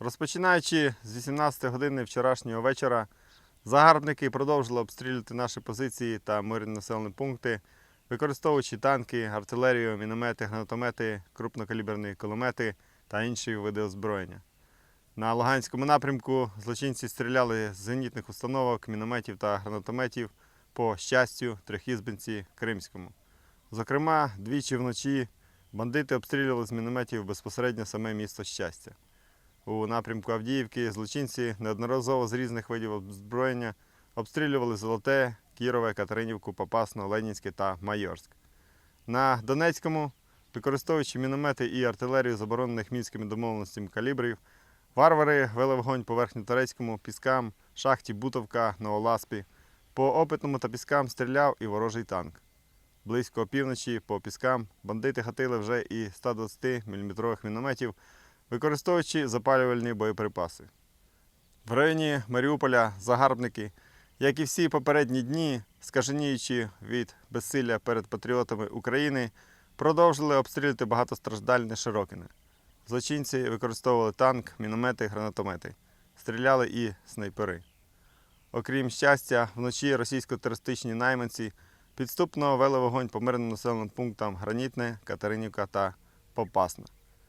Розпочинаючи з 18 години вчорашнього вечора, загарбники продовжили обстрілювати наші позиції та мирні населені пункти, використовуючи танки, артилерію, міномети, гранатомети, крупнокаліберні кулемети та інші види озброєння. На Луганському напрямку злочинці стріляли з зенітних установок, мінометів та гранатометів по щастю, Трьохізбинці, Кримському. Зокрема, двічі вночі бандити обстрілювали з мінометів безпосередньо саме місто щастя. У напрямку Авдіївки злочинці неодноразово з різних видів озброєння обстрілювали Золоте, Кірове, Катеринівку, Попасну, Ленінське та Майорськ. На Донецькому, використовуючи міномети і артилерію заборонених мінськими домовленостями калібрів, варвари вели вогонь по верхньоторецькому, піскам, шахті Бутовка, Новоласпі. По опитному та піскам стріляв і ворожий танк. Близько опівночі по піскам бандити гатили вже і 120 мм мінометів, використовуючи запалювальні боєприпаси. В районі Маріуполя загарбники, як і всі попередні дні, скаженіючи від безсилля перед патріотами України, продовжили обстрілювати багатостраждальне Широкине. Злочинці використовували танк, міномети, гранатомети, стріляли і снайпери. Окрім щастя, вночі російсько-терористичні найманці підступно вели вогонь по мирним населеним пунктам Гранітне, Катеринівка та Попасна.